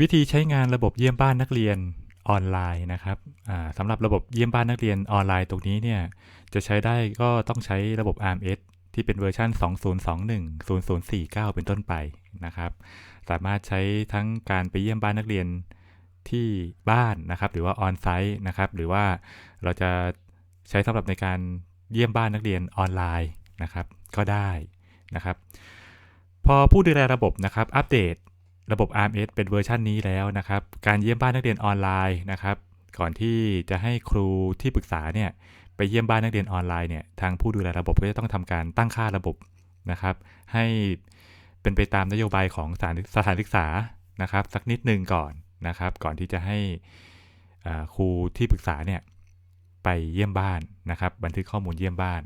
วิธีใช้งานระบบเยี่ยมบ้านนักเรียนออนไลน์นะครับสำหรับระบบเยี่ยมบ้านนักเรียนออนไลน์ตรงนี้เนี่ยจะใช้ได้ก็ต้องใช้ระบบ RMS ที่เป็นเวอร์ชัน2021 0049 เป็นต้นไปนะครับ สามารถใช้ทั้งการไปเยี่ยมบ้านนักเรียนที่บ้านนะครับ หรือว่าออนไซต์นะครับ หรือว่าเราจะใช้สำหรับในการเยี่ยมบ้านนักเรียนออนไลน์นะครับ ก็ได้นะครับ พอผู้ดูแลระบบนะครับ อัปเดต ระบบ RMS เป็นเวอร์ชันนี้แล้วนะครับ การเยี่ยมบ้านนักเรียนออนไลน์นะครับ ก่อนที่จะให้ครูที่ปรึกษาเนี่ยไปเยี่ยมบ้านนักเรียนออนไลน์เนี่ยทางผู้ดูแลระบบก็จะต้องทำการตั้งค่าระบบนะครับ ให้เป็นไปตามนโยบายของสถานสถานศึกษานะครับ สักนิดนึงก่อนนะครับ ก่อนที่จะให้ครูที่ปรึกษาเนี่ยไปเยี่ยมบ้านนะครับ บันทึกข้อมูลเยี่ยมบ้าน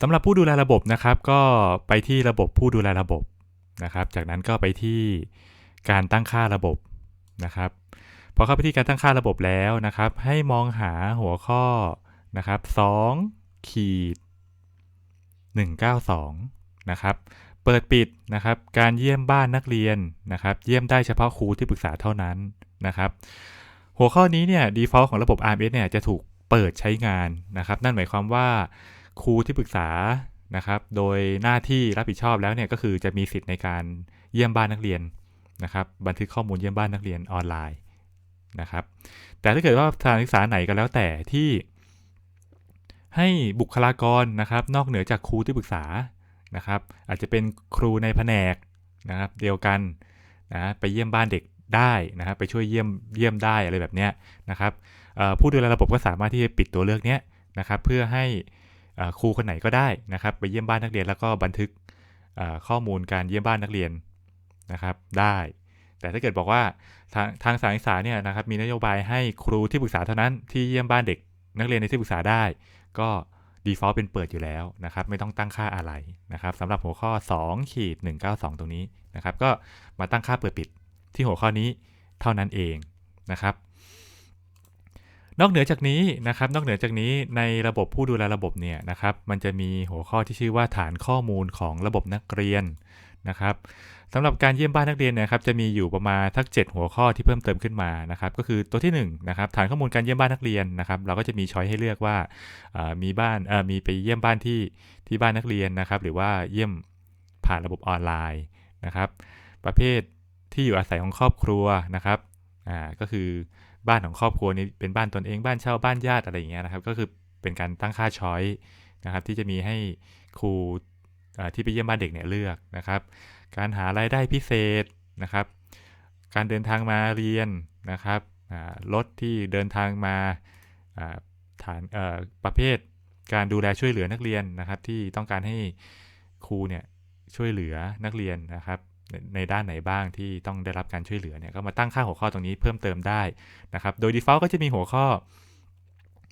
สำหรับผู้ดูแลระบบนะครับ ก็ไปที่ระบบผู้ดูแลระบบ นะครับ จากนั้นก็ไปที่การตั้งค่าระบบนะครับพอเข้าไปที่การตั้งค่าระบบแล้วนะครับ ให้มองหาหัวข้อนะครับ2ขีด192นะครับ เปิดปิดนะครับ การเยี่ยมบ้านนักเรียนนะครับ เยี่ยมได้เฉพาะครูที่ปรึกษาเท่านั้นนะครับ หัวข้อนี้เนี่ย default ของระบบ RMS เนี่ยจะถูกเปิดใช้งานนะครับ นั่นหมายความว่าครูที่ปรึกษา นะครับ โดยหน้าที่รับผิดชอบแล้วเนี่ยก็คือจะมีสิทธิ์ในการเยี่ยมบ้านนักเรียนนะครับ บันทึกข้อมูลเยี่ยมบ้านนักเรียนออนไลน์นะครับ แต่ถ้าเกิดว่าสถานศึกษาไหนก็แล้วแต่ที่ให้บุคลากรนะครับ นอกเหนือจากครูที่ปรึกษานะครับ อาจจะเป็นครูในแผนกนะครับเดียวกันนะไปเยี่ยมบ้านเด็กได้นะครับไปช่วยเยี่ยมเยี่ยมได้อะไรแบบเนี้ยนะครับผู้ดูแลระบบก็สามารถที่จะปิดตัวเลือกนี้นะครับ เพื่อให้ ครูคนไหนก็ได้นะครับ ไปเยี่ยมบ้านนักเรียนแล้วก็บันทึกข้อมูลการเยี่ยมบ้านนักเรียนนะครับได้ แต่ถ้าเกิดบอกว่าทางทางสารศึกษาเนี่ยนะครับมีนโยบายให้ครูที่ปรึกษาเท่านั้นที่เยี่ยมบ้านเด็กนักเรียนในที่ปรึกษาได้ ก็ default เป็นเปิดอยู่แล้วนะครับ ไม่ต้องตั้งค่าอะไรนะครับสำหรับหัวข้อ2ขีด192 ตรงนี้นะครับ ก็มาตั้งค่าเปิดปิดที่หัวข้อนี้เท่านั้นเองนะครับ นอกเหนือจากนี้นะครับนอกเหนือจากนี้ในระบบผู้ดูแลระบบเนี่ยนะครับมันจะมีหัวข้อที่ชื่อว่าฐานข้อมูลของระบบนักเรียนนะครับสำหรับการเยี่ยมบ้านนักเรียนนะครับจะมีอยู่ประมาณทัก 7 หัวข้อที่เพิ่มเติมขึ้นมานะครับก็คือตัวที่1นะครับฐานข้อมูลการเยี่ยมบ้านนักเรียนนะครับเราก็จะมีช้อยให้เลือกว่ามีบ้านมีไปเยี่ยมบ้านที่ที่บ้านนักเรียนนะครับหรือว่าเยี่ยมผ่านระบบออนไลน์นะครับ ประเภทที่อยู่อาศัยของครอบครัวนะครับอ่าก็คือ บ้านของครอบครัวนี้เป็นบ้านตนเองบ้านเช่าบ้านญาติอะไรอย่างเงี้ยนะครับ ก็คือเป็นการตั้งค่าช้อยนะครับ ที่จะมีให้ครูที่ไปเยี่ยมบ้านเด็กเนี่ยเลือกนะครับ การหารายได้พิเศษนะครับ การเดินทางมาเรียนนะครับรถที่เดินทางมาฐานประเภท การดูแลช่วยเหลือนักเรียนนะครับ ที่ต้องการให้ครูเนี่ยช่วยเหลือนักเรียนนะครับ ในด้านไหนบ้างที่ต้องได้รับการช่วยเหลือเนี่ยก็มาตั้งค่าหัวข้อตรงนี้เพิ่มเติมได้นะครับ โดย default ก็จะมีหัวข้อ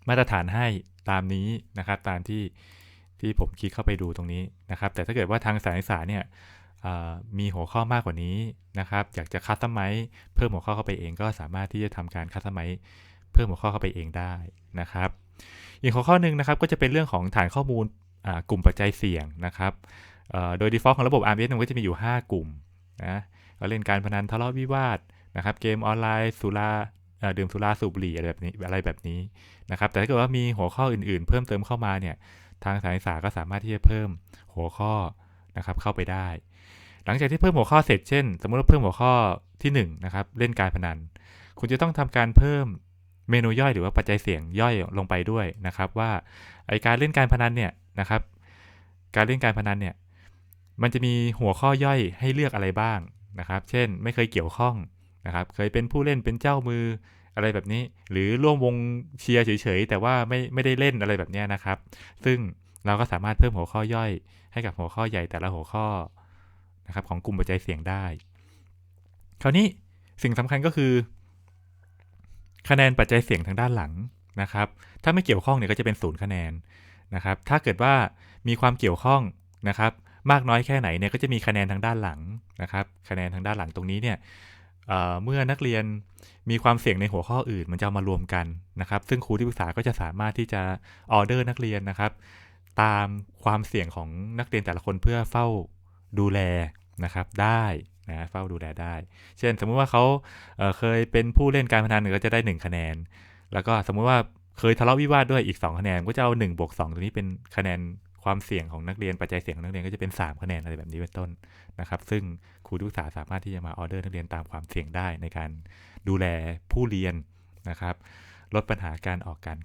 มาตรฐานให้ตามนี้นะครับตามที่ที่ผมคลิกเข้าไปดูตรงนี้นะครับ แต่ถ้าเกิดว่าทางสายศึกษาเนี่ยมีหัวข้อมากกว่านี้นะครับ อยากจะคัสตอมไมเพิ่มหัวข้อเข้าไปเองก็สามารถที่จะทำการคัสตอมไมเพิ่มหัวข้อเข้าไปเองได้นะครับ อีกหัวข้อหนึ่งนะครับก็จะเป็นเรื่องของฐานข้อมูลกลุ่มปัจจัยเสี่ยงนะครับโดย default ของระบบ RMS มันก็จะมีอยู่ 5 กลุ่ม นะก็เล่นการพนันทะเลาะวิวาทนะครับ เกมออนไลน์สุราดื่มสุราสูบบุหรี่อะไรแบบนี้อะไรแบบนี้นะครับ แต่ถ้าเกิดว่ามีหัวข้ออื่นๆ เพิ่มเติมเข้ามาเนี่ย ทางสายศึกษาก็สามารถที่จะเพิ่มหัวข้อนะครับเข้าไปได้ หลังจากที่เพิ่มหัวข้อเสร็จเช่น สมมติว่าเพิ่มหัวข้อที่1นะครับ เล่นการพนัน คุณจะต้องทำการเพิ่มเมนูย่อยหรือว่าปัจจัยเสี่ยงย่อยลงไปด้วยนะครับ ว่าไอการเล่นการพนันเนี่ยนะครับ การเล่นการพนันเนี่ย มันจะมีหัวข้อย่อยให้เลือกอะไรบ้างนะครับ เช่น ไม่เคยเกี่ยวข้องนะครับ เคยเป็นผู้เล่นเป็นเจ้ามืออะไรแบบนี้ หรือร่วมวงเชียร์เฉยๆแต่ว่าไม่ไม่ได้เล่นอะไรแบบนี้นะครับ ซึ่งเราก็สามารถเพิ่มหัวข้อย่อย ให้กับหัวข้อใหญ่แต่ละหัวข้อนะครับของกลุ่มปัจจัยเสี่ยงได้ คราวนี้สิ่งสำคัญก็คือ คะแนนปัจจัยเสี่ยงทางด้านหลังนะครับ ถ้าไม่เกี่ยวข้องเนี่ยก็จะเป็นศูนย์คะแนนนะครับ ถ้าเกิดว่ามีความเกี่ยวข้องนะครับ มากน้อยแค่ไหนเนี่ยก็จะมีคะแนนทางด้านหลังนะครับ คะแนนทางด้านหลังตรงนี้เนี่ยเเมื่อนักเรียนมีความเสี่ยงในหัวข้ออื่น มันจะมารวมกันนะครับ ซึ่งครูที่ปรึกษาก็จะสามารถที่จะออเดอร์นักเรียนนะครับ ตามความเสี่ยงของนักเรียนแต่ละคนเพื่อเฝ้าดูแลนะครับได้นะเฝ้าดูแลได้ เช่น สมมุติว่าเขาเเคยเป็นผู้เล่นการพนันก็จะได้ 1 คะแนน แล้วก็สมมุติว่าเคยทะเลาะวิวาทด้วยอีก 2 คะแนน ก็จะเอา1บวก2ตรงนี้เป็นคะแนน ความเสี่ยงของนักเรียนปัจจัยเสี่ยงของนักเรียนก็จะเป็น 3 คะแนนอะไรแบบนี้เป็นต้นนะครับ ซึ่งครูทุกษาสามารถที่จะมาออเดอร์นักเรียนตามความเสี่ยงได้ในการดูแลผู้เรียนนะครับ ลดปัญหาการออกการ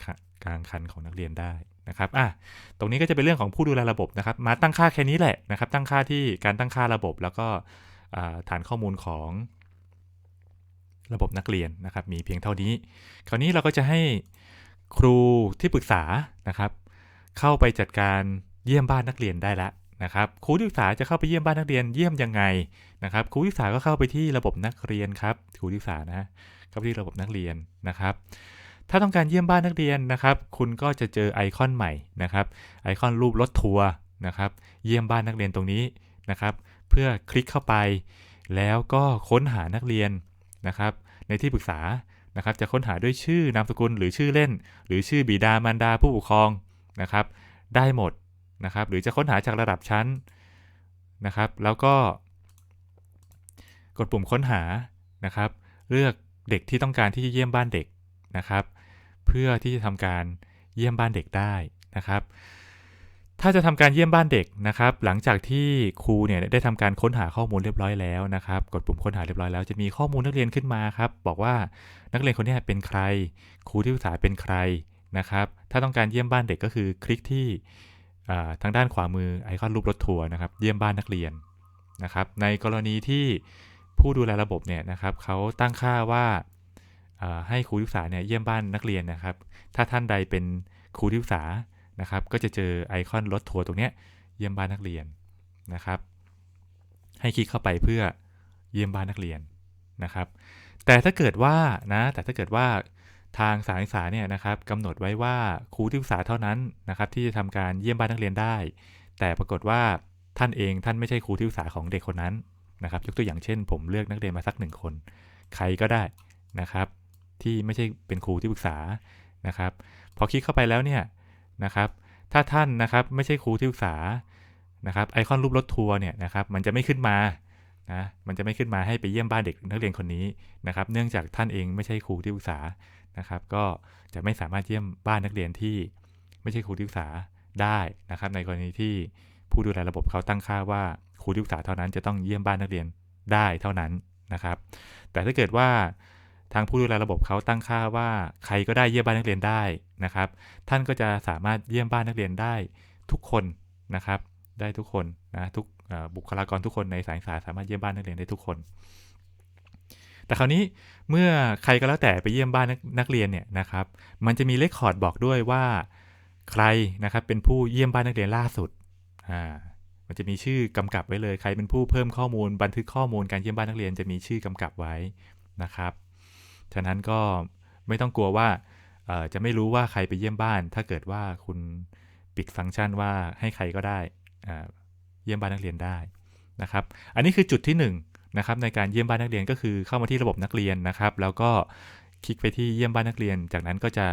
กลางคันของนักเรียนได้นะครับอะตรงนี้ก็จะเป็นเรื่องของผู้ดูแลระบบนะครับ มาตั้งค่าแค่นี้แหละนะครับ ตั้งค่าที่การตั้งค่าระบบแล้วก็ฐานข้อมูลของระบบนักเรียนนะครับ มีเพียงเท่านี้ คราวนี้เราก็จะให้ครูที่ปรึกษานะครับ เข้าไปจัดการ เยี่ยมบ้านนักเรียนได้แล้วนะครับครูที่ปรึกษาจะเข้าไปเยี่ยมบ้านนักเรียนเยี่ยมยังไงนะครับครูที่ปรึกษาก็เข้าไปที่ระบบนักเรียนครับครูที่ปรึกษานะเข้าไปที่ระบบนักเรียนนะครับ ถ้าต้องการเยี่ยมบ้านนักเรียนนะครับ คุณก็จะเจอไอคอนใหม่นะครับ ไอคอนรูปรถทัวร์นะครับ เยี่ยมบ้านนักเรียนตรงนี้นะครับ เพื่อคลิกเข้าไป แล้วก็ค้นหานักเรียนนะครับ ในที่ปรึกษานะครับ จะค้นหาด้วยชื่อนามสกุลหรือชื่อเล่น หรือชื่อบิดามารดาผู้ปกครองนะครับ ได้หมด นะครับ หรือจะค้นหาจากระดับชั้นนะครับ แล้วก็ กดปุ่มค้นหานะครับ เลือกเด็กที่ต้องการที่จะเยี่ยมบ้านเด็กนะครับ เพื่อที่จะทำการเยี่ยมบ้านเด็กได้นะครับ ถ้าจะทำการเยี่ยมบ้านเด็กนะครับ หลังจากที่ครูเนี่ยได้ทำการค้นหาข้อมูลเรียบร้อยแล้วนะครับ กดปุ่มค้นหาเรียบร้อยแล้วจะมีข้อมูลนักเรียนขึ้นมาครับ บอกว่านักเรียนคนนี้เป็นใคร ครูที่ปรึกษาเป็นใครนะครับ ถ้าต้องการเยี่ยมบ้านเด็กก็คือคลิกที่ ทางด้านขวามือไอคอนรูปรถทัวร์นะครับเยี่ยมบ้านนักเรียนนะครับในกรณีที่ผู้ดูแลระบบเนี่ยนะครับเขาตั้งค่าว่าให้ครูที่ปรึกษาเนี่ยเยี่ยมบ้านนักเรียนนะครับ ถ้าท่านใดเป็นครูที่ปรึกษานะครับ ก็จะเจอไอคอนรถทัวร์ตรงนี้เยี่ยมบ้านนักเรียนนะครับ ให้คลิกเข้าไปเพื่อเยี่ยมบ้านนักเรียนนะครับ แต่ถ้าเกิดว่านะแต่ถ้าเกิดว่า ทางสารศึกษาเนี่ยนะครับกำหนดไว้ว่าครูที่ปรึกษาเท่านั้นนะครับที่จะทำการเยี่ยมบ้านนักเรียนได้ แต่ปรากฏว่าท่านเองท่านไม่ใช่ครูที่ปรึกษาของเด็กคนนั้นนะครับยกตัวอย่างเช่น ผมเลือกนักเรียนมาสักหนึ่งคน ใครก็ได้นะครับ ที่ไม่ใช่เป็นครูที่ปรึกษานะครับ พอคลิกเข้าไปแล้วเนี่ยนะครับ ถ้าท่านนะครับไม่ใช่ครูที่ปรึกษานะครับไอคอนรูปรถทัวร์เนี่ยนะครับมันจะไม่ขึ้นมานะมันจะไม่ขึ้นมาให้ไปเยี่ยมบ้านเด็กนักเรียนคนนี้นะครับ เนื่องจากท่านเองไม่ใช่ครูที่ปรึกษา นะครับ ก็จะไม่สามารถเยี่ยมบ้านนักเรียนที่ไม่ใช่ครูที่ปรึกษาได้นะครับ ในกรณีที่ผู้ดูแลระบบเขาตั้งค่าว่าครูที่ปรึกษาเท่านั้นจะต้องเยี่ยมบ้านนักเรียนได้เท่านั้นนะครับ แต่ถ้าเกิดว่าทางผู้ดูแลระบบเขาตั้งค่าว่าใครก็ได้เยี่ยมบ้านนักเรียนได้นะครับ ท่านก็จะสามารถเยี่ยมบ้านนักเรียนได้ทุกคนนะครับ ได้ทุกคนนะทุกบุคลากรทุกคนในสายศึกษาสามารถเยี่ยมบ้านนักเรียนได้ทุกคน แต่คราวนี้เมื่อใครก็แล้วแต่ไปเยี่ยมบ้านนักเรียนเนี่ยนะครับ มันจะมีเลคคอร์ดบอกด้วยว่าใครนะครับเป็นผู้เยี่ยมบ้านนักเรียนล่าสุดอ่ามันจะมีชื่อกำกับไว้เลย ใครเป็นผู้เพิ่มข้อมูลบันทึกข้อมูลการเยี่ยมบ้านนักเรียนจะมีชื่อกำกับไว้นะครับ ฉะนั้นก็ไม่ต้องกลัวว่าจะไม่รู้ว่าใครไปเยี่ยมบ้าน ถ้าเกิดว่าคุณปิดฟังก์ชันว่าให้ใครก็ได้เยี่ยมบ้านนักเรียนได้นะครับ อันนี้คือจุดที่1 นะครับในการเยี่ยมบ้านนักเรียนก็คือเข้ามาที่ระบบนักเรียนนะครับ แล้วก็คลิกไปที่เยี่ยมบ้านนักเรียน จากนั้นก็จะ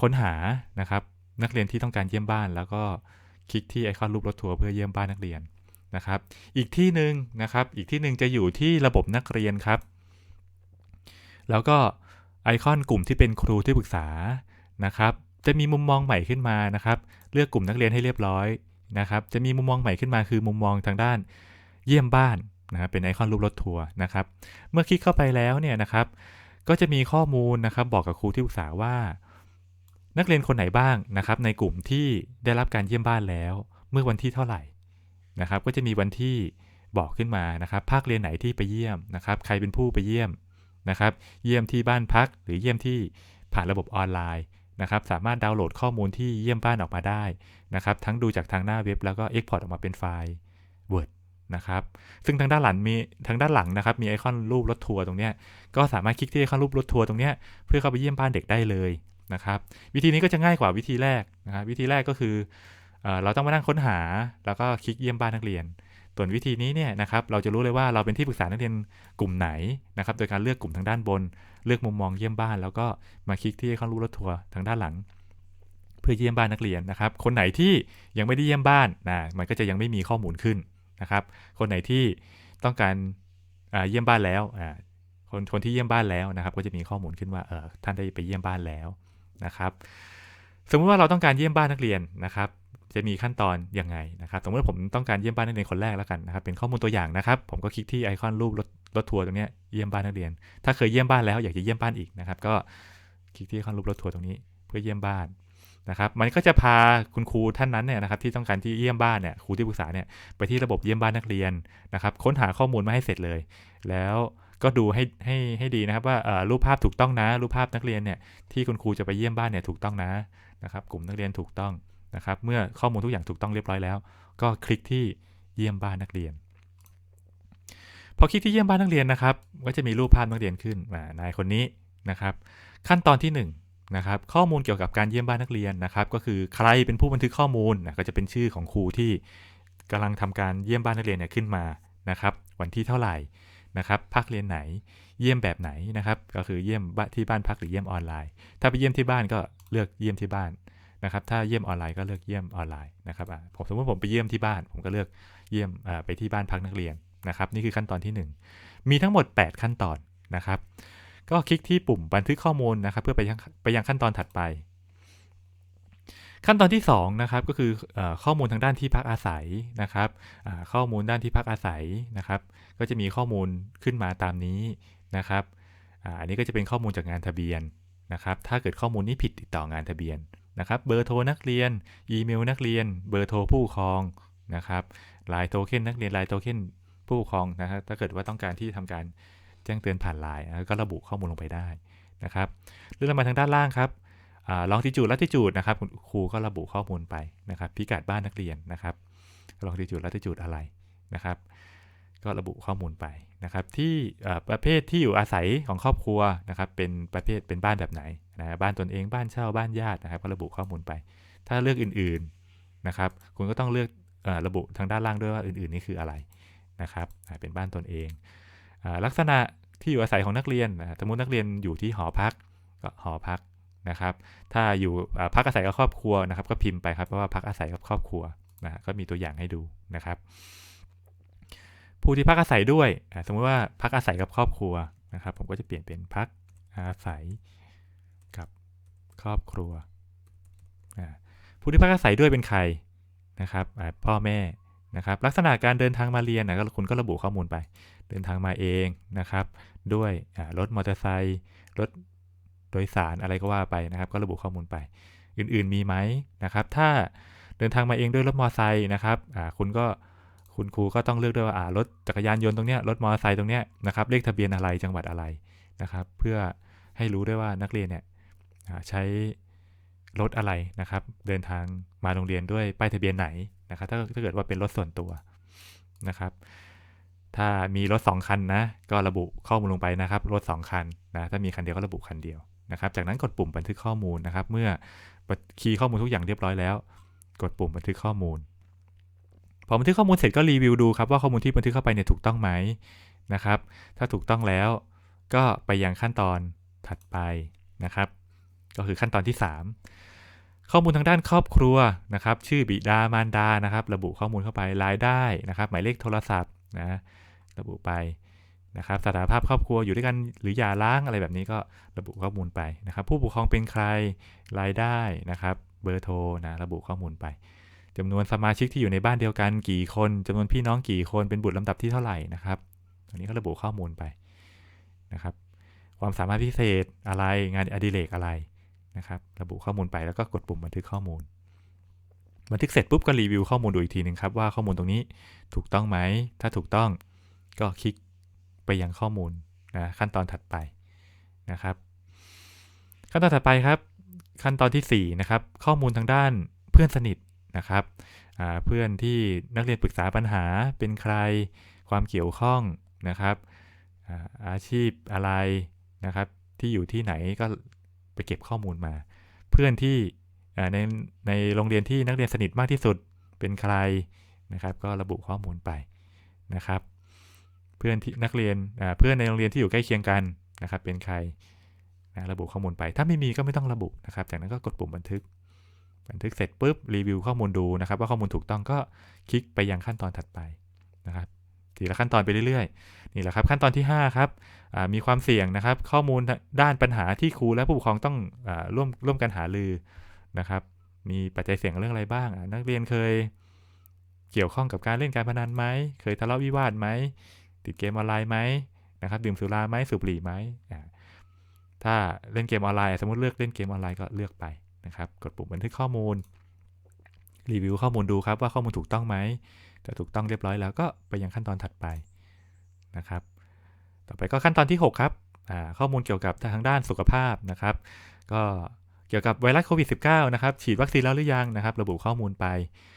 ค้นหานะครับนักเรียนที่ต้องการเยี่ยมบ้าน แล้วก็คลิกที่ไอคอนรูปรถทัวร์เพื่อเยี่ยมบ้านนักเรียนนะครับ อีกที่หนึ่งนะครับ อีกที่หนึ่งจะอยู่ที่ระบบนักเรียนครับ แล้วก็ไอคอนกลุ่มที่เป็นครูที่ปรึกษานะครับ จะมีมุมมองใหม่ขึ้นมานะครับ เลือกกลุ่มนักเรียนให้เรียบร้อยนะครับ จะมีมุมมองใหม่ขึ้นมาคือมุมมองทางด้านเยี่ยมบ้าน นะเป็นไอคอนรูปรถทัวร์นะครับ เมื่อคลิกเข้าไปแล้วเนี่ยนะครับ ก็จะมีข้อมูลนะครับบอกกับครูที่ปรึกษาว่า นักเรียนคนไหนบ้างนะครับ ในกลุ่มที่ได้รับการเยี่ยมบ้านแล้ว เมื่อวันที่เท่าไหร่นะครับ ก็จะมีวันที่บอกขึ้นมานะครับ ภาคเรียนไหนที่ไปเยี่ยมนะครับ ใครเป็นผู้ไปเยี่ยมนะครับ เยี่ยมที่บ้านพัก หรือเยี่ยมที่ผ่านระบบออนไลน์นะครับ สามารถดาวน์โหลดข้อมูลที่เยี่ยมบ้านออกมาได้นะครับ ทั้งดูจากทางหน้าเว็บแล้วก็ Export ออกมาเป็นไฟล์ Word นะครับ ซึ่งทางด้านหลังมีทางด้านหลังนะครับ มีไอคอนรูปรถทัวร์ตรงนี้ก็สามารถคลิกที่ไอคอนรูปรถทัวร์ตรงนี้เพื่อเข้าไปเยี่ยมบ้านเด็กได้เลยนะครับ วิธีนี้ก็จะง่ายกว่าวิธีแรกนะครับ วิธีแรกก็คือเราต้องมานั่งค้นหา แล้วก็คลิกเยี่ยมบ้านนักเรียน ส่วนวิธีนี้เนี่ยนะครับ เราจะรู้เลยว่าเราเป็นที่ปรึกษานักเรียนกลุ่มไหนนะครับ โดยการเลือกกลุ่มทางด้านบน เลือกมุมมองเยี่ยมบ้าน แล้วก็มาคลิกที่ข้างรูปรถทัวร์ทางด้านหลังเพื่อเยี่ยมบ้านนักเรียนนะครับ คนไหนที่ยังไม่ได้เยี่ยมบ้านนะ มันก็จะยังไม่มีข้อมูลขึ้น นะครับ คนไหนที่ต้องการเยี่ยมบ้านแล้วคนคนที่เยี่ยมบ้านแล้วนะครับ ก็จะมีข้อมูลขึ้นว่าเออท่านได้ไปเยี่ยมบ้านแล้วนะครับ สมมุติว่าเราต้องการเยี่ยมบ้านนักเรียนนะครับ จะมีขั้นตอนยังไงนะครับสมมติผมต้องการเยี่ยมบ้านนักเรียนคนแรกแล้วกันนะครับ เป็นข้อมูลตัวอย่างนะครับ ผมก็คลิกที่ไอคอนรูปรถรถทัวร์ตรงนี้เยี่ยมบ้านนักเรียน ถ้าเคยเยี่ยมบ้านแล้วอยากจะเยี่ยมบ้านอีกนะครับ ก็คลิกที่ไอคอนรูปรถทัวร์ตรงนี้ เพื่อเยี่ยมบ้าน นะครับมันก็จะพาคุณครูท่านนั้นเนี่ยนะครับที่ต้องการที่เยี่ยมบ้านเนี่ยครูที่ปรึกษาเนี่ยไปที่ระบบเยี่ยมบ้านนักเรียนนะครับค้นหาข้อมูลมาให้เสร็จเลย แล้วก็ดูให้ให้ให้ดีนะครับว่ารูปภาพถูกต้องนะ รูปภาพนักเรียนเนี่ยที่คุณครูจะไปเยี่ยมบ้านเนี่ยถูกต้องนะนะครับกลุ่มนักเรียนถูกต้องนะครับเมื่อข้อมูลทุกอย่างถูกต้องเรียบร้อยแล้ว ก็คลิกที่เยี่ยมบ้านนักเรียน พอคลิกที่เยี่ยมบ้านนักเรียนนะครับ ก็จะมีรูปภาพนักเรียนขึ้นนายคนนี้นะครับ ขั้นตอนที่ 1 นะครับข้อมูลเกี่ยวกับการเยี่ยมบ้านนักเรียนนะครับ ก็คือใครเป็นผู้บันทึกข้อมูลนะก็จะเป็นชื่อของครูที่กำลังทำการเยี่ยมบ้านนักเรียนเนี่ยขึ้นมานะครับ วันที่เท่าไหร่นะครับพักเรียนไหนเยี่ยมแบบไหนนะครับ ก็คือเยี่ยมที่บ้านพักหรือเยี่ยมออนไลน์ ถ้าไปเยี่ยมที่บ้านก็เลือกเยี่ยมที่บ้านนะครับ ถ้าเยี่ยมออนไลน์ก็เลือกเยี่ยมออนไลน์นะครับผมสมมติผมไปเยี่ยมที่บ้าน ผมก็เลือกเยี่ยมไปที่บ้านพักนักเรียนนะครับ นี่คือขั้นตอนที่ 1 มีทั้งหมด 8 ขั้นตอนนะครับ ก็คลิกที่ปุ่มบันทึกข้อมูลนะครับ เพื่อไปยังไปยังขั้นตอนถัดไป ขั้นตอนที่2นะครับก็คืออข้อมูลทางด้านที่พักอาศัยนะครับข้อมูลด้านที่พักอาศัยนะครับ ก็จะมีข้อมูลขึ้นมาตามนี้นะครับอันนี้ก็จะเป็นข้อมูลจากงานทะเบียนนะครับ ถ้าเกิดข้อมูลนี้ผิดติดต่องานทะเบียนนะครับ เบอร์โทรนักเรียน อีเมลนักเรียน เบอร์โทรผู้ปกครองนะครับลายโทเค็นนักเรียนลายโทเค็นผู้ปกครองนะครับ ถ้าเกิดว่าต้องการที่ทำการ จ้งเตือนผ่านไลน์ก็ระบุข้อมูลลงไปได้นะครับเลื่อนมาทางด้านล่างครับลองทิจูดลัติจูดนะครับครูก็ระบุข้อมูลไปนะครับพิกัดบ้านนักเรียนนะครับลองทิจูดลัติจูดอะไรนะครับ ก็ระบุข้อมูลไปนะครับ ที่ประเภทที่อยู่อาศัยของครอบครัวนะครับ เป็นประเภทเป็นบ้านแบบไหนนะบ้านตนเองบ้านเช่าบ้านญาตินะครับ ก็ระบุข้อมูลไป ถ้าเลือกอื่นๆนะครับ คุณก็ต้องเลือกระบุทางด้านล่างด้วยว่าอื่นๆนี่คืออะไรนะครับเป็นบ้านตนเองลักษณะ ที่อยู่อาศัยของนักเรียนสมมตินักเรียนอยู่ที่หอพักก็หอพักนะครับ ถ้าอยู่พักอาศัยกับครอบครัวนะครับ ก็พิมพ์ไปครับเพราะว่าพักอาศัยกับครอบครัวนะก็มีตัวอย่างให้ดูนะครับ ผู้ที่พักอาศัยด้วย สมมติว่าพักอาศัยกับครอบครัวนะครับ ผมก็จะเปลี่ยนเป็นพักอาศัยกับครอบครัว ผู้ที่พักอาศัยด้วยเป็นใครนะครับพ่อแม่ นะครับลักษณะการเดินทางมาเรียนนะคุณก็ระบุข้อมูลไป เดินทางมาเองนะครับ ด้วยรถมอเตอร์ไซค์รถโดยสารอะไรก็ว่าไปนะครับ ก็ระบุข้อมูลไป อื่นๆมีไหมนะครับ ถ้าเดินทางมาเองด้วยรถมอเตอร์ไซค์นะครับคุณก็คุณครูก็ต้องเลือกด้วยว่ารถจักรยานยนต์ตรงเนี้ยรถมอเตอร์ไซค์ตรงเนี้ยนะครับเลขทะเบียนอะไรจังหวัดอะไรนะครับ เพื่อให้รู้ได้ว่านักเรียนเนี่ยใช้รถอะไรนะครับ เดินทางมาโรงเรียนด้วยป้ายทะเบียนไหน นะครับถ้าถ้าเกิดว่าเป็นรถส่วนตัวนะครับ ถ้ามีรถ 2 คันนะ ก็ระบุข้อมูลลงไปนะครับรถ 2 คันนะถ้ามีคันเดียวก็ระบุคันเดียวนะครับ จากนั้นกดปุ่มบันทึกข้อมูลนะครับ เมื่อคีย์ข้อมูลทุกอย่างเรียบร้อยแล้ว กดปุ่มบันทึกข้อมูลพอบันทึกข้อมูลเสร็จก็รีวิวดูครับว่าข้อมูลที่บันทึกเข้าไปเนี่ยถูกต้องไหมนะครับ ถ้าถูกต้องแล้วก็ไปยังขั้นตอนถัดไปนะครับ ก็คือขั้นตอนที่ 3 ข้อมูลทางด้านครอบครัวนะครับ ชื่อบิดามารดานะครับ ระบุข้อมูลเข้าไปรายได้นะครับ หมายเลขโทรศัพท์นะระบุไปนะครับ สถานภาพครอบครัวอยู่ด้วยกันหรือหย่าร้างอะไรแบบนี้ก็ระบุข้อมูลไปนะครับ ผู้ปกครองเป็นใครรายได้นะครับ เบอร์โทรนะระบุข้อมูลไปจำนวนสมาชิกที่อยู่ในบ้านเดียวกันกี่คนจำนวนพี่น้องกี่คนเป็นบุตรลำดับที่เท่าไหร่นะครับตรงนี้ก็ระบุข้อมูลไปนะครับ ความสามารถพิเศษอะไรงานอดิเรกอะไร นะครับระบุข้อมูลไปแล้วก็กดปุ่มบันทึกข้อมูล บันทึกเสร็จปุ๊บก็รีวิวข้อมูลดูอีกทีหนึ่งครับว่าข้อมูลตรงนี้ถูกต้องไหม ถ้าถูกต้องก็คลิกไปยังข้อมูลนะขั้นตอนถัดไปนะครับ ขั้นตอนถัดไปครับ ขั้นตอนที่ 4 นะครับ ข้อมูลทางด้านเพื่อนสนิทนะครับเพื่อนที่นักเรียนปรึกษาปัญหาเป็นใครความเกี่ยวข้องนะครับอาอาชีพอะไรนะครับที่อยู่ที่ไหนก็ ไปเก็บข้อมูลมา เพื่อนที่ในในโรงเรียนที่นักเรียนสนิทมากที่สุดเป็นใครนะครับ ก็ระบุข้อมูลไปนะครับ เพื่อนที่นักเรียนเพื่อนในโรงเรียนที่อยู่ใกล้เคียงกันนะครับ เป็นใครนะระบุข้อมูลไป ถ้าไม่มีก็ไม่ต้องระบุนะครับ จากนั้นก็กดปุ่มบันทึก บันทึกเสร็จปุ๊บรีวิวข้อมูลดูนะครับ ว่าข้อมูลถูกต้องก็คลิกไปยังขั้นตอนถัดไปนะครับ ทีละขั้นตอนไปเรื่อยๆ นี่แหละครับขั้นตอนที่ 5 ครับมีความเสี่ยงนะครับ ข้อมูลด้านปัญหาที่ครูและผู้ปกครองต้องอร่วมร่วมกันหาลือนะครับ มีปัจจัยเสี่ยงเรื่องอะไรบ้าง นักเรียนเคยเกี่ยวข้องกับการเล่นการพนันไหม เคยทะเลาะวิวาทไหม ติดเกมออนไลน์ไหมนะครับ ดื่มสุราไหมสูบบุหรี่ไหมถ้าเล่นเกมออนไลน์ สมมติเลือกเล่นเกมออนไลน์ก็เลือกไปนะครับ กดปุ่มบันทึกข้อมูล รีวิวข้อมูลดูครับว่าข้อมูลถูกต้องไหม ถ้าถูกต้องเรียบร้อยแล้วก็ไปยังขั้นตอนถัดไปนะครับ ต่อไปก็ขั้นตอนที่ 6 ครับข้อมูลเกี่ยวกับทางด้านสุขภาพนะครับ ก็เกี่ยวกับไวรัสโควิด -19 นะครับ ฉีดวัคซีนแล้วหรือยังนะครับ ระบุข้อมูลไป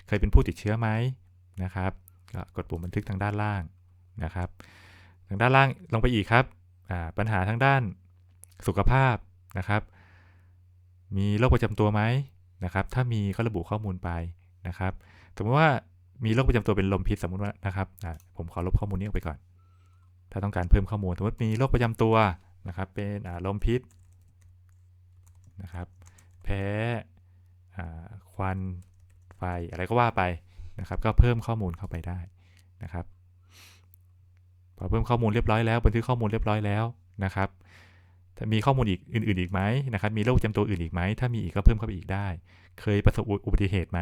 เคยเป็นผู้ติดเชื้อไหมนะครับก็กดปุ่มบันทึกทางด้านล่างนะครับ ทางด้านล่างลงไปอีกครับปัญหาทางด้านสุขภาพนะครับ มีโรคประจำตัวไหมนะครับ ถ้ามีก็ระบุข้อมูลไปนะครับ สมมติว่า มีโรคประจำตัวเป็นลมพิษสมมุติว่านะครับผมขอลบข้อมูลนี้ออกไปก่อน ถ้าต้องการเพิ่มข้อมูลสมมติมีโรคประจำตัวนะครับ เป็นลมพิษนะครับ แพ้ควันไฟอะไรก็ว่าไปนะครับ ก็เพิ่มข้อมูลเข้าไปได้นะครับพอเพิ่มข้อมูลเรียบร้อยแล้วบันทึกข้อมูลเรียบร้อยแล้วนะครับถ้ามีข้อมูลอีกอื่น ๆ อีกไหมนะครับ มีโรคประจำตัวอื่นอีกไหม ถ้ามีอีกก็เพิ่มเข้าไปอีกได้ เคยประสบอุบัติเหตุไหม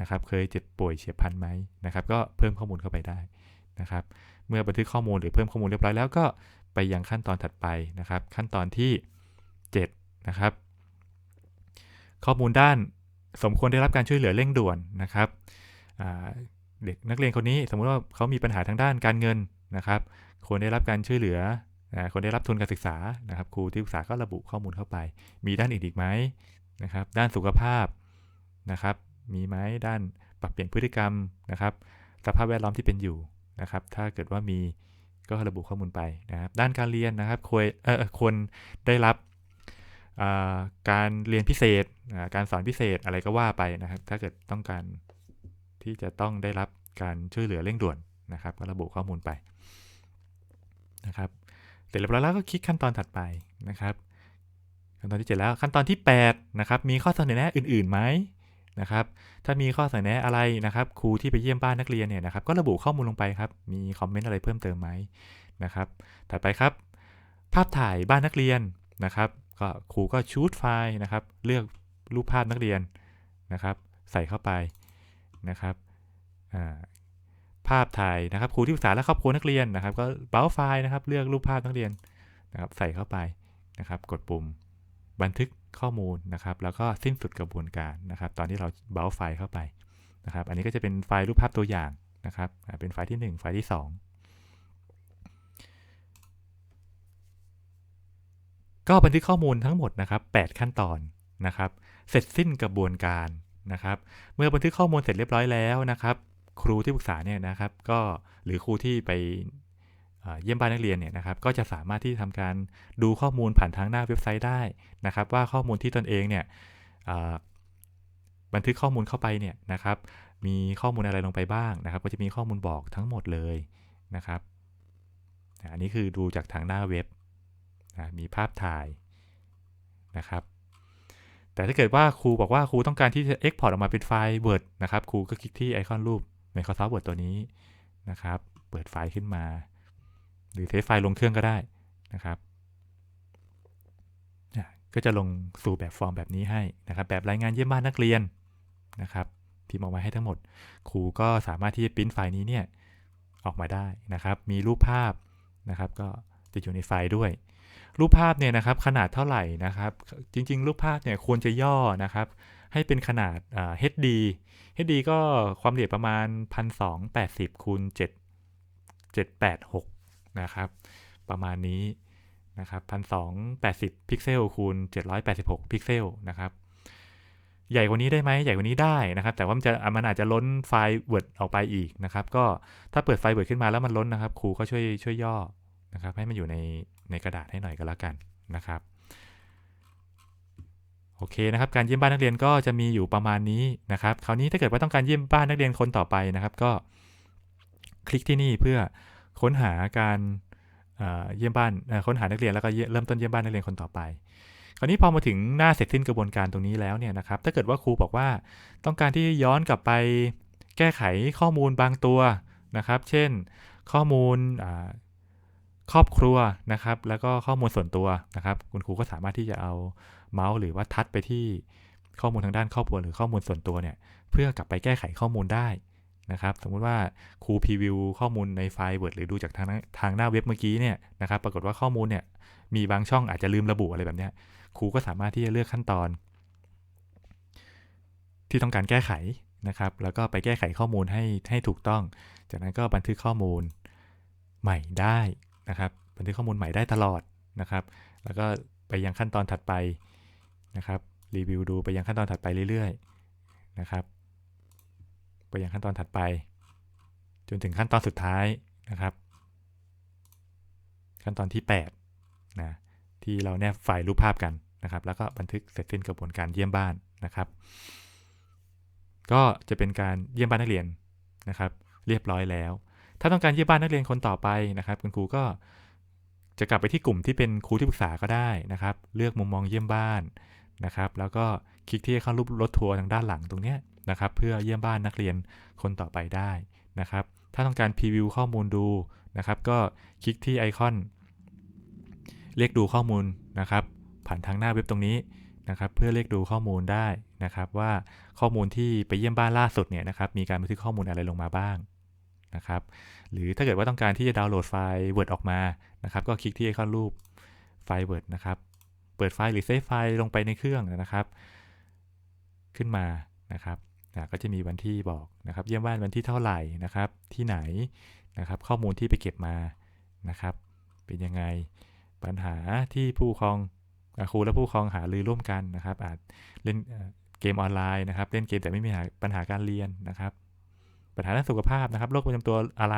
นะครับ เคยเจ็บป่วยเฉียบพลันไหมนะครับ ก็เพิ่มข้อมูลเข้าไปได้นะครับ เมื่อบันทึกข้อมูลหรือเพิ่มข้อมูลเรียบร้อยแล้วก็ไปยังขั้นตอนถัดไปนะครับ ขั้นตอนที่ 7 นะครับ ข้อมูลด้านสมควรได้รับการช่วยเหลือเร่งด่วนนะครับเด็กนักเรียนคนนี้สมมติว่าเขามีปัญหาทางด้านการเงินนะครับควรได้รับการช่วยเหลือคนได้รับทุนการศึกษานะครับครูที่ปรึกษาก็ระบุข้อมูลเข้าไป มีด้านอื่นอีกไหมนะครับ ด้านสุขภาพนะครับ มีไหมด้านปรับเปลี่ยนพฤติกรรมนะครับ สภาพแวดล้อมที่เป็นอยู่นะครับ ถ้าเกิดว่ามีก็ระบุข้อมูลไปนะครับ ด้านการเรียนนะครับควรเออควรได้รับการเรียนพิเศษ การสอนพิเศษอะไรก็ว่าไปนะครับ ถ้าเกิดต้องการที่จะต้องได้รับการช่วยเหลือเร่งด่วนนะครับ ก็ระบุข้อมูลไปนะครับ เสร็จเรียบร้อยแล้วก็คลิกขั้นตอนถัดไปนะครับ ขั้นตอนที่ 7 แล้วขั้นตอนที่ 8 นะครับ มีข้อเสนอแนะอื่นๆไหม นะครับ ถ้ามีข้อเสนอแนะอะไรนะครับครูที่ไปเยี่ยมบ้านนักเรียนเนี่ยนะครับก็ระบุข้อมูลลงไปครับ มีคอมเมนต์อะไรเพิ่มเติมไหมนะครับ ถัดไปครับ ภาพถ่ายบ้านนักเรียนนะครับ ก็ครูก็ชูดไฟล์นะครับ เลือกรูปภาพนักเรียนนะครับ ใส่เข้าไปนะครับภาพถ่ายนะครับครูที่ปรึกษาและครอบครัวนักเรียนนะครับ ก็เบราไฟล์นะครับ เลือกรูปภาพนักเรียนนะครับ ใส่เข้าไปนะครับ กดปุ่มบันทึก ข้อมูลนะครับ แล้วก็สิ้นสุดกระบวนการนะครับ ตอนที่เราเบราไฟล์เข้าไปนะครับ อันนี้ก็จะเป็นไฟล์รูปภาพตัวอย่างนะครับ เป็นไฟล์ที่ 1 ไฟล์ที่ 2 ก็บันทึกข้อมูลทั้งหมดนะครับ 8 ขั้นตอนนะครับ เสร็จสิ้นกระบวนการนะครับ เมื่อบันทึกข้อมูลเสร็จเรียบร้อยแล้วนะครับ ครูที่ปรึกษาเนี่ยนะครับ ก็หรือครูที่ไป เยี่ยมบ้านนักเรียนเนี่ยนะครับก็จะสามารถที่ทำการดูข้อมูลผ่านทางหน้าเว็บไซต์ได้นะครับ ว่าข้อมูลที่ตนเองเนี่ยบันทึกข้อมูลเข้าไปเนี่ยนะครับ มีข้อมูลอะไรลงไปบ้างนะครับ ก็จะมีข้อมูลบอกทั้งหมดเลยนะครับอันนี้คือดูจากทางหน้าเว็บมีภาพถ่ายนะครับ แต่ถ้าเกิดว่าครูบอกว่าครูต้องการที่จะ Export ออกมาเป็นไฟล์ Word นะครับครูก็คลิกที่ไอคอนรูป Microsoft Word ตัวนี้นะครับ เปิดไฟล์ขึ้นมา หรือเทสไฟล์ลงเครื่องก็ได้นะครับก็จะลงสู่แบบฟอร์มแบบนี้ให้นะครับ แบบรายงานเยี่ยมบ้านนักเรียนนะครับพิมพ์ออกมาให้ทั้งหมด ครูก็สามารถที่จะพิมพ์ไฟล์นี้เนี่ยออกมาได้นะครับ มีรูปภาพนะครับ ก็จะอยู่ในไฟล์ด้วย รูปภาพเนี่ยนะครับ ขนาดเท่าไหร่นะครับ จริง ๆ รูปภาพเนี่ยควรจะย่อนะครับ ให้เป็นขนาด HD HD ก็ความละเอียดประมาณ 1280คูณ7 786 นะครับ ประมาณนี้นะครับ1280พิกเซลคูณ786พิกเซลนะครับ ใหญ่กว่านี้ได้ไหมใหญ่กว่านี้ได้นะครับ แต่ว่ามันจะมันอาจจะล้นไฟล์ Word ออกไปอีกนะครับ ก็ถ้าเปิดไฟล์ Word ขึ้นมาแล้วมันล้นนะครับ ครูก็ช่วยช่วยย่อนะครับ ให้มันอยู่ในในกระดาษให้หน่อยก็แล้วกันนะครับโอเคนะครับ การเยี่ยมบ้านนักเรียนก็จะมีอยู่ประมาณนี้นะครับ คราวนี้ถ้าเกิดว่าต้องการเยี่ยมบ้านนักเรียนคนต่อไปนะครับ ก็คลิกที่นี่เพื่อ ค้นหาการเยี่ยมบ้านค้นหานักเรียนแล้วก็เริ่มต้นเยี่ยมบ้านนักเรียนคนต่อไป คราวนี้พอมาถึงหน้าเสร็จสิ้นกระบวนการตรงนี้แล้วเนี่ยนะครับ ถ้าเกิดว่าครูบอกว่าต้องการที่ย้อนกลับไปแก้ไขข้อมูลบางตัวนะครับ เช่น ข้อมูลครอบครัวนะครับ แล้วก็ข้อมูลส่วนตัวนะครับ คุณครูก็สามารถที่จะเอาเมาส์หรือว่าทัดไปที่ข้อมูลทางด้านครอบครัวหรือข้อมูลส่วนตัวเนี่ย เพื่อกลับไปแก้ไขข้อมูลได้ นะครับสมมุติว่าครูพรีวิวข้อมูลในไฟล์ Word หรือดูจากทางทางหน้าเว็บเมื่อกี้เนี่ยนะครับปรากฏว่าข้อมูลเนี่ยมีบางช่องอาจจะลืมระบุอะไรแบบนี้ครูก็สามารถที่จะเลือกขั้นตอน ที่ต้องการแก้ไขนะครับ แล้วก็ไปแก้ไขข้อมูลให้ให้ถูกต้อง จากนั้นก็บันทึกข้อมูลใหม่ได้นะครับ บันทึกข้อมูลใหม่ได้ตลอดนะครับ แล้วก็ไปยังขั้นตอนถัดไปนะครับรีวิวดูไปยังขั้นตอนถัดไปเรื่อยๆนะครับ ยังขั้นตอนถัดไป จนถึงขั้นตอนสุดท้ายนะครับ ขั้นตอนที่8นะที่เราแนบไฟล์รูปภาพกันนะครับ แล้วก็บันทึกเสร็จสิ้นกระบวนการเยี่ยมบ้านนะครับ ก็จะเป็นการเยี่ยมบ้านนักเรียนนะครับ เรียบร้อยแล้ว ถ้าต้องการเยี่ยมบ้านนักเรียนคนต่อไปนะครับ คุณครูก็จะกลับไปที่กลุ่มที่เป็นครูที่ปรึกษาก็ได้นะครับ เลือกมุมมองเยี่ยมบ้านนะครับ แล้วก็คลิกที่เข้ารูปรถทัวร์ทางด้านหลังตรงเนี้ นะครับ เพื่อเยี่ยมบ้านนักเรียนคนต่อไปได้นะครับ ถ้าต้องการพรีวิวข้อมูลดูนะครับ ก็คลิกที่ไอคอน เรียกดูข้อมูลนะครับ ผ่านทางหน้าเว็บตรงนี้นะครับ เพื่อเรียกดูข้อมูลได้นะครับ ว่าข้อมูลที่ไปเยี่ยมบ้านล่าสุดเนี่ยนะครับ มีการบันทึกข้อมูลอะไรลงมาบ้างนะครับ หรือถ้าเกิดว่าต้องการที่จะดาวน์โหลดไฟล์ Word ออกมานะครับ ก็คลิกที่ไอคอนรูปไฟล์ Word นะครับ เปิดไฟล์หรือเซฟไฟล์ลงไปในเครื่องนะครับ ขึ้นมานะครับ ก็จะมีวันที่บอกนะครับ เยี่ยมบ้านวันที่เท่าไหร่นะครับ ที่ไหนนะครับ ข้อมูลที่ไปเก็บมานะครับ เป็นยังไงปัญหาที่ผู้ครองครูและผู้ครองหารือร่วมกันนะครับ อาจเล่นเกมออนไลน์นะครับ เล่นเกมแต่ไม่มีปัญหาการเรียนนะครับ ปัญหาด้านสุขภาพนะครับโรคประจำตัวอะไร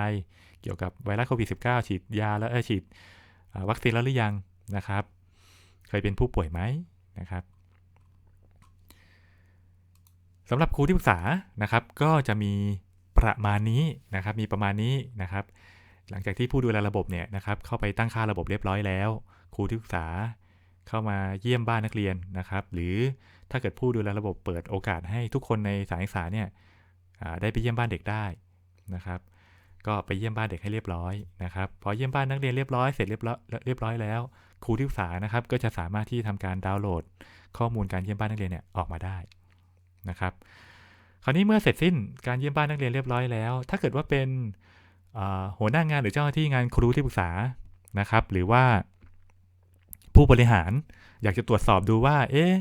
เกี่ยวกับไวรัสโควิด -19 ฉีดยาแล้วฉีดวัคซีนแล้วหรือยังนะครับ เคยเป็นผู้ป่วยไหมนะครับ สำหรับครูที่ปรึกษานะครับ ก็จะมีประมาณนี้นะครับ มีประมาณนี้นะครับ หลังจากที่ผู้ดูแลระบบเนี่ยนะครับ เข้าไปตั้งค่าระบบเรียบร้อยแล้ว ครูที่ปรึกษาเข้ามาเยี่ยมบ้านนักเรียนนะครับ หรือถ้าเกิดผู้ดูแลระบบเปิดโอกาสให้ทุกคนในสายศึกษาเนี่ยได้ไปเยี่ยมบ้านเด็กได้นะครับ ก็ไปเยี่ยมบ้านเด็กให้เรียบร้อยนะครับพอเยี่ยมบ้านนักเรียนเรียบร้อยเสร็จเรียบร้อยเรียบร้อยแล้ว ครูที่ปรึกษานะครับ ก็จะสามารถที่ทำการดาวน์โหลด ข้อมูลการเยี่ยมบ้านนักเรียนเนี่ยออกมาได้ นะครับ คราวนี้เมื่อเสร็จสิ้นการเยี่ยมบ้านนักเรียนเรียบร้อยแล้ว ถ้าเกิดว่าเป็นหัวหน้างานหรือเจ้าหน้าที่งานครูที่ปรึกษานะครับ หรือว่าผู้บริหารอยากจะตรวจสอบดูว่า เอ๊ะ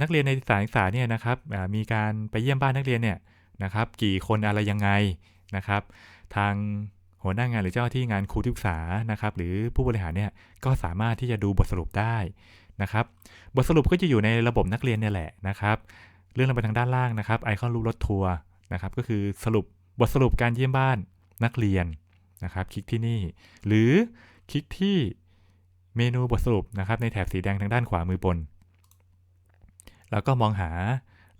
นักเรียนในสายศึกษาเนี่ยนะครับมีการไปเยี่ยมบ้านนักเรียนเนี่ยนะครับ กี่คนอะไรยังไงนะครับ ทางหัวหน้างานหรือเจ้าที่งานครูที่ปรึกษานะครับ หรือผู้บริหารเนี่ยก็สามารถที่จะดูบทสรุปได้นะครับ บทสรุปก็จะอยู่ในระบบนักเรียนเนี่ยแหละนะครับ เลื่อนลงไปทางด้านล่างนะครับไอคอนรูปรถทัวร์นะครับก็คือสรุปบทสรุปการเยี่ยมบ้านนักเรียนนะครับคลิกที่นี่ หรือคลิกที่เมนูบทสรุปนะครับในแถบสีแดงทางด้านขวามือบน แล้วก็มองหา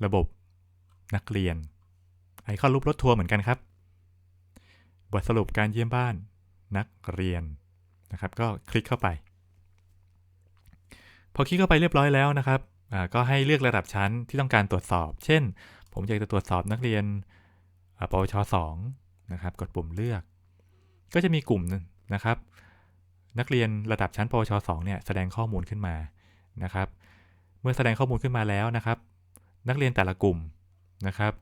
ระบบนักเรียน ไอคอนรูปรถทัวร์เหมือนกันครับ บทสรุปการเยี่ยมบ้านนักเรียนนะครับ ก็คลิกเข้าไป พอคลิกเข้าไปเรียบร้อยแล้วนะครับ ก็ให้เลือกระดับชั้นที่ต้องการตรวจสอบ เช่น ผมอยากจะตรวจสอบนักเรียนปวช2นะครับ กดปุ่มเลือก ก็จะมีกลุ่มนะครับ นักเรียนระดับชั้นปวช2เนี่ยแสดงข้อมูลขึ้นมานะครับ เมื่อแสดงข้อมูลขึ้นมาแล้วนะครับ นักเรียนแต่ละกลุ่มนะครับ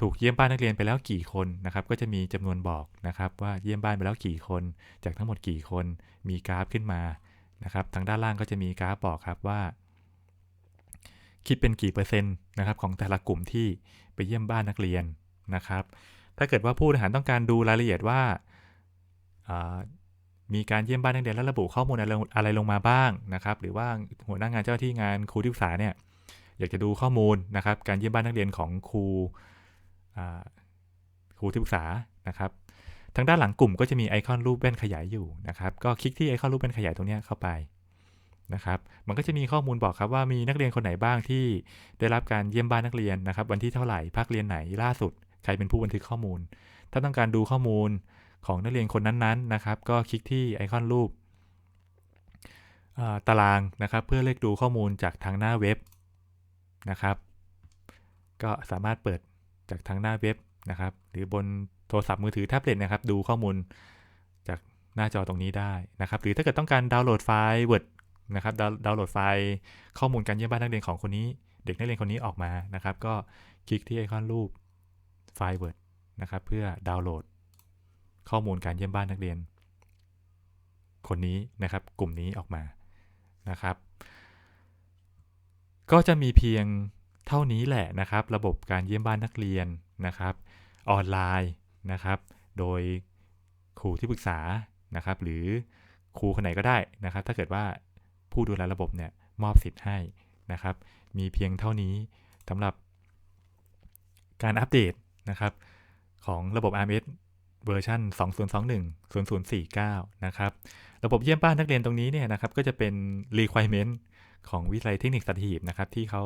ถูกเยี่ยมบ้านนักเรียนไปแล้วกี่คนนะครับ ก็จะมีจำนวนบอกนะครับ ว่าเยี่ยมบ้านไปแล้วกี่คน จากทั้งหมดกี่คน มีกราฟขึ้นมานะครับ ทางด้านล่างก็จะมีกราฟบอกครับว่า คิดเป็นกี่เปอร์เซ็นต์นะครับของแต่ละกลุ่มที่ไปเยี่ยมบ้านนักเรียนนะครับ ถ้าเกิดว่าผู้บริหารต้องการดูรายละเอียดว่ามีการเยี่ยมบ้านนักเรียนแล้วระบุข้อมูลอะไรลงมาบ้างนะครับ หรือว่าหัวหน้างงานเจ้าที่งานครูที่ปรึกษาเนี่ยอยากจะดูข้อมูลนะครับ การเยี่ยมบ้านนักเรียนของครูครูที่ปรึกษานะครับ ทางด้านหลังกลุ่มก็จะมีไอคอนรูปแว่นขยายอยู่นะครับ ก็คลิกที่ไอคอนรูปแว่นขยายตรงนี้เข้าไป นะครับมันก็จะมีข้อมูลบอกครับว่ามีนักเรียนคนไหนบ้างที่ได้รับการเยี่ยมบ้านนักเรียนนะครับ วันที่เท่าไหร่ภาคเรียนไหนล่าสุด ใครเป็นผู้บันทึกข้อมูล ถ้าต้องการดูข้อมูลของนักเรียนคนนั้นๆนะครับ ก็คลิกที่ไอคอนรูปตารางนะครับ เพื่อเลือกดูข้อมูลจากทางหน้าเว็บนะครับ ก็สามารถเปิดจากทางหน้าเว็บนะครับ หรือบนโทรศัพท์มือถือแท็บเล็ตนะครับ ดูข้อมูลจากหน้าจอตรงนี้ได้นะครับ หรือถ้าเกิดต้องการดาวน์โหลดไฟล์ Word นะครับดาวดาวน์โหลดไฟล์ข้อมูลการเยี่ยมบ้านนักเรียนของคนนี้ เด็กนักเรียนคนนี้ออกมานะครับ ก็คลิกที่ไอคอนรูปไฟล์ Word นะครับ เพื่อดาวน์โหลดข้อมูลการเยี่ยมบ้านนักเรียน คนนี้นะครับ กลุ่มนี้ออกมานะครับ ก็จะมีเพียงเท่านี้แหละนะครับ ระบบการเยี่ยมบ้านนักเรียนนะครับ ออนไลน์นะครับ โดยครูที่ปรึกษานะครับ หรือครูคนไหนก็ได้นะครับ ถ้าเกิดว่า ผู้ดูแลระบบเนี่ยมอบสิทธิ์ให้นะครับ มีเพียงเท่านี้สำหรับการอัปเดตนะครับ ของระบบ RMS เวอร์ชัน2021 0049 นะครับ ระบบเยี่ยมบ้านนักเรียนตรงนี้เนี่ยนะครับ ก็จะเป็น requirement ของวิทยาลัยเทคนิคสัตหีบนะครับ ที่เขา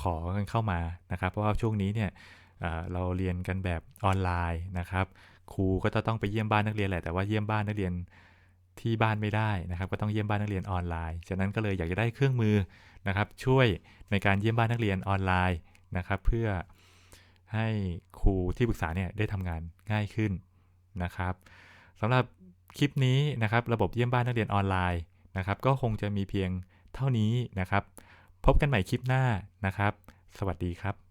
ขอกันเข้ามานะครับ เพราะว่าช่วงนี้เนี่ยเราเรียนกันแบบออนไลน์นะครับ ครูก็จะต้องไปเยี่ยมบ้านนักเรียนแหละ แต่ว่าเยี่ยมบ้านนักเรียน ที่บ้านไม่ได้นะครับ ก็ต้องเยี่ยมบ้านนักเรียนออนไลน์ ฉะนั้นก็เลยอยากจะได้เครื่องมือนะครับ ช่วยในการเยี่ยมบ้านนักเรียนออนไลน์นะครับ เพื่อให้ครูที่ปรึกษาเนี่ยได้ทำงานง่ายขึ้นนะครับสำหรับคลิปนี้นะครับ ระบบเยี่ยมบ้านนักเรียนออนไลน์นะครับ ก็คงจะมีเพียงเท่านี้นะครับ พบกันใหม่คลิปหน้านะครับ สวัสดีครับ